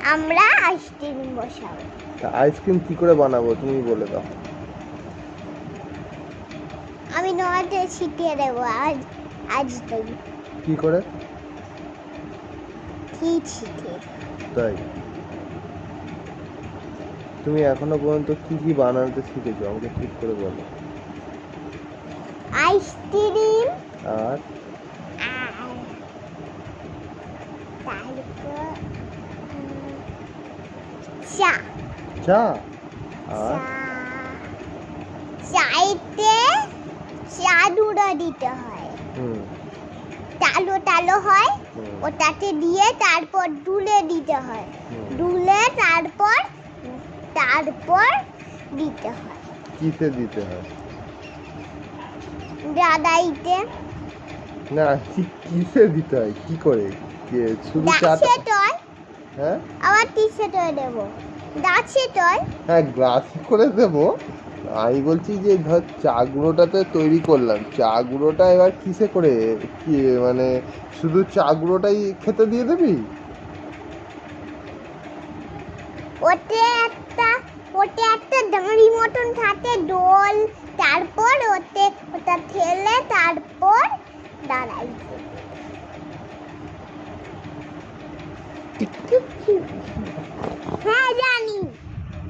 আমরা আইসক্রিম বসাবো। তা আইসক্রিম কি করে বানাবো তুমি বলে দাও। আমি নয়তে ছিটিয়ে দেবো আজ আজ তাই কি করে? কি ছিটিয়ে তাই। তুমি এখনও পর্যন্ত কি কি বানাতে শিখেছো আমাকে ঠিক করে বলো। আইসক্রিম আর? আর তারপর চা চা আর চাইতে চা গুঁড়ো দিতে হয় হুম টালো টালো হয় ওটাতে দিয়ে তারপর ডুলে দিতে হয়। ডুলে তারপর তারপর দিতে হয় কিসে দিতে হয়? দাদাইতে। না কি কিসে দিতে হয়? কি করে? কে- শুধু চাটা হ্যাঁ? আবার তিসে টয় দেবো। দাছে টয় হ্যাঁ গ্লাসে করে দেবো। আমি বলছি যে ধর চা গুঁড়োটাতে তৈরি করলাম। চা গুঁড়োটা এবার কিসে করে? কি মানে শুধু চা গুঁড়োটাই খেতে দিয়ে দিবি? ওতে একটা ওতে একটা দাঁড়ি মতন থাকে ঠেলে তারপর thích thích thích